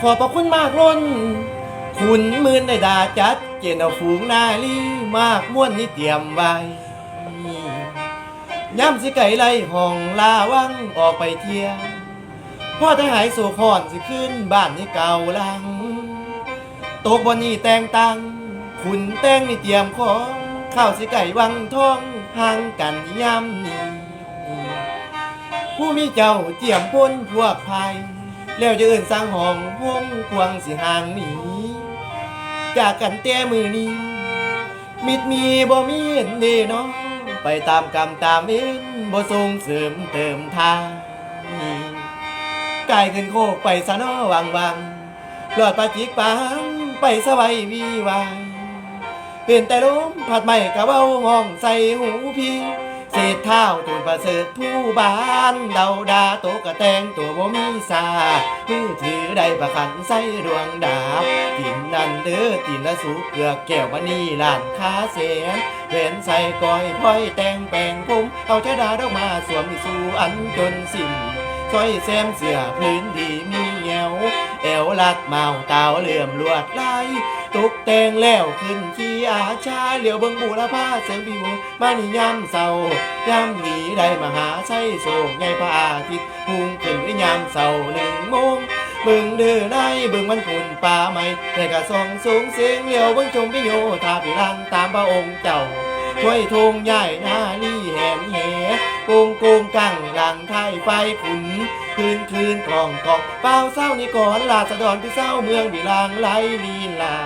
ขอบพระคุณมากล้น คุณมื่นในดาจัด เจนเอาฝูงนาลีมากม้วนนี่เตรียมไว้ย้ำสิไก่ไล่ห้องลาวังออกไปเที่ยวพ่อทหายสู่ขอนสิขึ้นบ้านนี่เก่าลังตกบนนี่แต่งตัง คุณแต่งนี่เตรียมของข้าวสิไก่วังทองห่างกันย่ำนี้ผู้มีเจ้าเจียมพ้นพวกภัย แล้วจะเอื่นสร้างห้องห้องควงสิห่างหนีจากกันแต่มือนี้มิดมีบ่มีเห็นเดเนาะไปตามกรรมตามเอ็นบ่ส่งเสริมเติมทางกายขึ้นโคกไปสะนอวังวังหลอดปาจิกปังไปสวัยวีวายเป็นแต่ลมผัดไม่กะเบ้าห้องใส่หูพี่ เศษเท้าตูนประเสริฐผู้บ้านเดาดาโตกระแตงตัวบ่มีสามือถือได้ประคันใส่ดวงดาบตินนันเด้อตินละสูเกลือกแก้วมณีลานค้าเสียนเว้นใส่ก้อยพ้อยแต่งแปลงผมเอาชะดาดอกมาสวมสู่อันจนสิ้นสร้อยแซมเสือพื้นดีมี แงวแอวลัดเมาเตาเหลื่อมลวดลายตุกแต่งแล้วขึ้นขี้อาชาเหลียวเบิ่งบูรพาเสริมผิวมานิยามเศร้ายามดีได้มาหาใช้โศกไงพระอาทิตย์พุ่งขึ้นยามเสาหนึ่งโมงบึงเดือได้บึงมันฝุ่นป่าไม้แต่กระส่องสูงเสียงเหลียวเบิ่งชมพิโยทาพิรังตามพระองค์เจ้า ช่วยทงใหญ่หน้าลี่แหนเหโกงโกงกังหลังไทยไฟขุนคืนคืนกล่องกองเป้าเศร้านี่ก่อนลาสะดอนที่เศร้าเมืองบิลางไหลลีลา